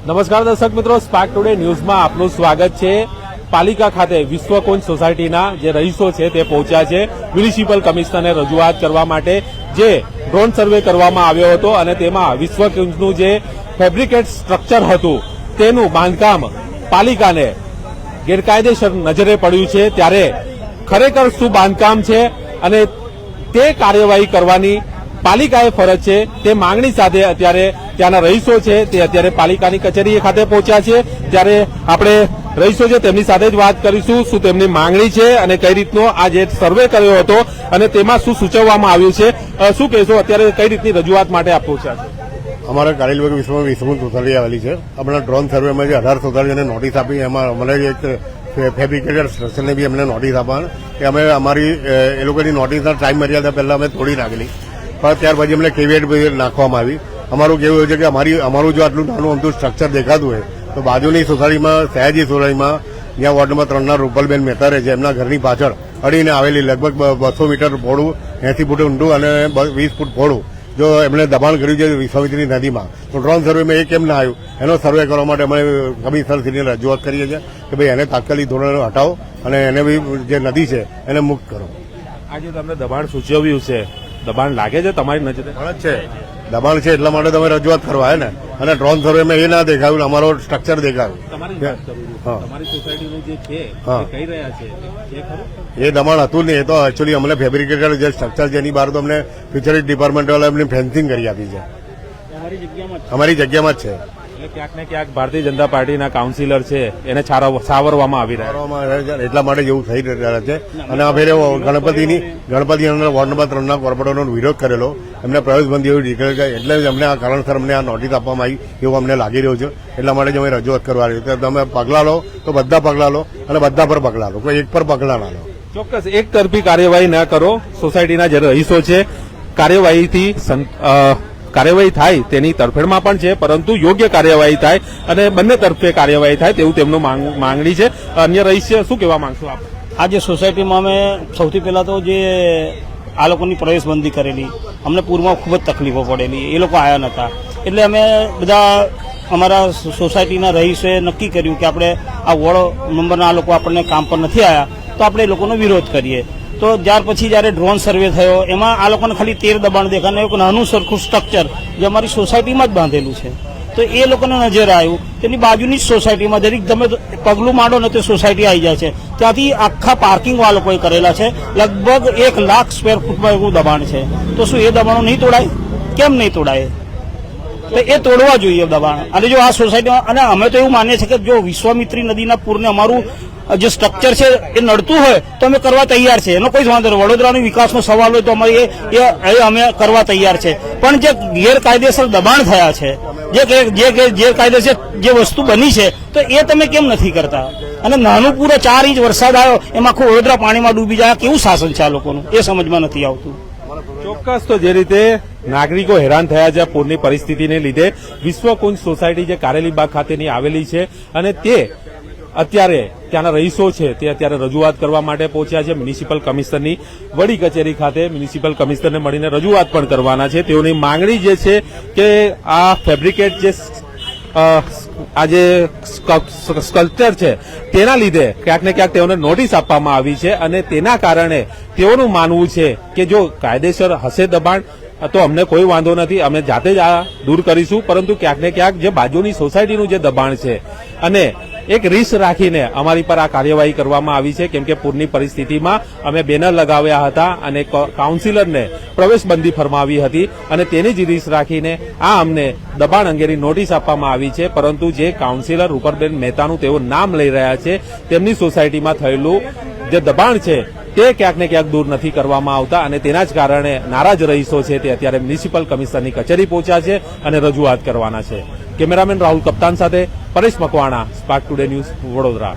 નમસ્કાર દર્શક મિત્રો સ્પાર્ક ટુડે ન્યૂઝમાં આપનું સ્વાગત છે. પાલિકા ખાતે વિશ્વકોંજ સોસાયટીના જે રહીશો છે તે પહોંચ્યા છે. મ્યુનિસિપલ કમિશનરને રજૂઆત કરવા માટે જે ડ્રોન સર્વે કરવામાં આવ્યો હતો અને તેમાં વિશ્વકુંજનું જે ફેબ્રિકેટ સ્ટ્રક્ચર હતું, તેનું બાંધકામ પાલિકાને ગેરકાયદેસર નજરે પડ્યું છે. ત્યારે ખરેખર શું બાંધકામ છે અને તે કાર્યવાહી કરવાની પાલિકાએ ફરજ છે, તે માંગણી સાથે અત્યારે ત્યાંના રહીશો છે, તે અત્યારે પાલિકાની કચેરી ખાતે પહોંચ્યા છે. ત્યારે આપણે રહીશો છે, તેમની સાથે જ વાત કરીશું, શું તેમની માંગણી છે અને કઈ રીતનો આ જે સર્વે કર્યો હતો અને તેમાં શું સૂચવવામાં આવ્યું છે. શું કહેશો, અત્યારે કઈ રીતની રજૂઆત માટે આપ છો? અમારા કારેલબાગ વિશ્વમાં વિશ્વકુંજ સોસાયટી આવેલી છે. હમણાં ડ્રોન સર્વેમાં જે અઢાર સોસાયટીને નોટિસ આપી, એમાં અમને એક ફેબ્રિકેટર સ્ટેશનને બી અમને નોટિસ આપવા કે અમે અમારી એ લોકોની નોટિસના ટાઈમ મર્યાદા પહેલાં અમે તોડી નાખેલી. પણ ત્યાર પછી અમને કેવીએટ નાખવામાં આવી. અમારું કેવું એવું છે કે અમારી અમારું જો આટલું નાનું અમથું સ્ટ્રક્ચર દેખાતું હોય, તો બાજુની સોસાયટીમાં, સયાજી સોસાયટીમાં જ્યાં વોર્ડ ત્રણના રૂપલબેન મહેતા રહે છે. એમના ઘરની પાછળ અડીને આવેલી લગભગ બસો મીટર પહોળું એસી ફૂટ ઊંડું અને વીસ ફૂટ પહોળું જો એમણે દબાણ કર્યું છે વિશ્વામિત્રી નદીમાં. તો ડ્રોન સર્વેમાં એ કેમ ના આવ્યું? એનો સર્વે કરવા માટે અમે કમિશનરશ્રીને રજૂઆત કરીએ છીએ કે ભાઈ એને તાત્કાલિક ધોરણે હટાવો અને એને બી જે નદી છે, એને મુક્ત કરો. આજે તમને દબાણ સૂચવ્યું છે. દબાણ લાગે છે તમારી નજરે? છે. દબાણ છે એટલા માટે તમે રજૂઆત કરવા હે ને? અને ડ્રોન સર્વેમાં એ ના દેખાયું અમારો સ્ટ્રક્ચર દેખાયું. એ દબાણ હતું નહીં. એ તો એકચ્યુઅલી અમને ફેબ્રિકેટેડ જે સ્ટ્રક્ચર છે એની બહાર તો અમને ફ્યુચરિટ ડિપાર્ટમેન્ટ વાળા એમની ફેન્સિંગ કરી આપી છે. અમારી જગ્યામાં જ છે. એટલે ક્યાંક ને ક્યાંક ભારતીય જનતા પાર્ટીના કાઉન્સિલર છે એને સાવરવામાં આવી રહ્યા છે. એટલા માટે જેવું થઈ રહ્યા છે. અને આ ફેરે ગણપતિની ગણપતિ વોર્ડ નંબર ત્રણના કોર્પોરેટરનો વિરોધ કરેલો. એમને પ્રવેશબંધી એવી ડિક્લેર કરી એટલે જ અમને આ કારણસર અમને આ નોટિસ આપવામાં આવી એવું અમને લાગી રહ્યું છે. એટલા માટે જ અમે રજૂઆત કરવા છે તમે પગલાં લો તો બધા પગલાં લો અને બધા પર પગલાં લો. કોઈ એક પર પગલાં ના લો. ચોક્કસ એક તરફી કાર્યવાહી ના કરો. સોસાયટીના જે રહીશો છે કાર્યવાહીથી કાર્યવાહી થાય તેની તરફેણમાં પણ છે, પરંતુ યોગ્ય કાર્યવાહી થાય અને બંને તરફે કાર્યવાહી થાય તેવું તેમનું માંગ- માંગણી છે. અન્ય રહીશ શું કહેવા માંગશો આપ? આ જે સોસાયટીમાં અમે સૌથી પહેલા તો જે આ લોકોની પ્રવેશબંધી કરેલી, અમને પૂરમાં ખૂબ જ તકલીફો પડેલી, એ લોકો આવ્યા નહોતા એટલે અમે બધા અમારા સોસાયટીના રહીશોએ નક્કી કર્યું કે આપણે આ વોર્ડ નંબરના આ લોકો આપણને કામ પર નથી આવ્યા તો આપણે એ લોકોનો વિરોધ કરીએ. તો ત્યાર પછી જ્યારે ડ્રોન સર્વે થયો, એમાં આ લોકોને ખાલી તેર દબાણ દેખાને એક નાનું સરખું સ્ટ્રક્ચર જે અમારી સોસાયટીમાં જ બાંધેલું છે. તો એ લોકોને નજર આવ્યું. તેની બાજુની જ સોસાયટીમાં દરેક તમે પગલું માંડો ને તે સોસાયટી આવી જાય છે. ત્યાંથી આખા પાર્કિંગ લોકોએ કરેલા છે. લગભગ એક લાખ સ્ક્વેર ફૂટમાં એવું દબાણ છે. તો શું એ દબાણો નહીં તોડાય? કેમ નહીં તોડાય? તો એ તોડવા જોઈએ દબાણ. અને જો આ સોસાયટીમાં અને અમે તો એવું માનીએ છીએ કે જો વિશ્વામિત્રી નદીના પૂરને અમારું જે સ્ટ્રક્ચર છે એ નડતું હોય તો અમે કરવા તૈયાર છે. એનો કોઈ વાંધો નહીં. વડોદરાનો વિકાસનો સવાલ હોય તો અમારે એ અમે કરવા તૈયાર છે. પણ જે ગેરકાયદેસર દબાણ થયા છે, જે ગેરકાયદેસર જે વસ્તુ બની છે, તો એ તમે કેમ નથી કરતા? અને નાનું પૂરો ચાર ઇંચ વરસાદ આવ્યો, એમાં આખું વડોદરા પાણીમાં ડૂબી જાય કેવું શાસન છે આ લોકોનું? એ સમજમાં નથી આવતું. ચોક્કસ તો જે રીતે નાગરિકો હેરાન થયા છે પૂરની પરિસ્થિતિને લીધે વિશ્વકુંજ સોસાયટી જે કારેલીબાગ ખાતેની આવેલી છે, અને તે અત્યારે ત્યાંના રહીશો છે તે અત્યારે રજૂઆત કરવા માટે પહોંચ્યા છે મ્યુનિસિપલ કમિશનરની વડી કચેરી ખાતે. મ્યુનિસિપલ કમિશનરને મળીને રજૂઆત પણ કરવાના છે. તેઓની માંગણી જે છે કે આ ફેબ્રિકેટ જે આ જે સ્કલ્પચર છે તેના લીધે ક્યાંક ને ક્યાંક તેઓને નોટિસ આપવામાં આવી છે અને તેના કારણે તેઓનું માનવું છે કે જો કાયદેસર હશે દબાણ, તો અમને કોઈ વાંધો નથી. અમે જાતે જ આ દૂર કરીશું. પરંતુ ક્યાંક ને ક્યાંક જે બાજુની સોસાયટીનું જે દબાણ છે અને એક રીસ રાખીને અમારી પર આ કાર્યવાહી કરવામાં આવી છે. કેમ કે પૂરની પરિસ્થિતિમાં અમે બેનર લગાવ્યા હતા અને કાઉન્સિલરને પ્રવેશબંધી ફરમાવી હતી અને તેની જ રીસ રાખીને આ અમને દબાણ અંગેની નોટિસ આપવામાં આવી છે. પરંતુ જે કાઉન્સિલર રૂપરબેન મહેતાનું તેઓ નામ લઈ રહ્યા છે, તેમની સોસાયટીમાં થયેલું જે દબાણ છે, તે ક્યાંક ને ક્યાંક દૂર નથી કરવામાં આવતા અને તેના જ કારણે નારાજ રહીશો છે. તે અત્યારે મ્યુનિસિપલ કમિશનરની કચેરી પહોંચ્યા છે અને રજૂઆત કરવાના છે. કેમેરામેન રાહુલ કપ્તાન સાથે Paresh Makwana spark today news Vadodara.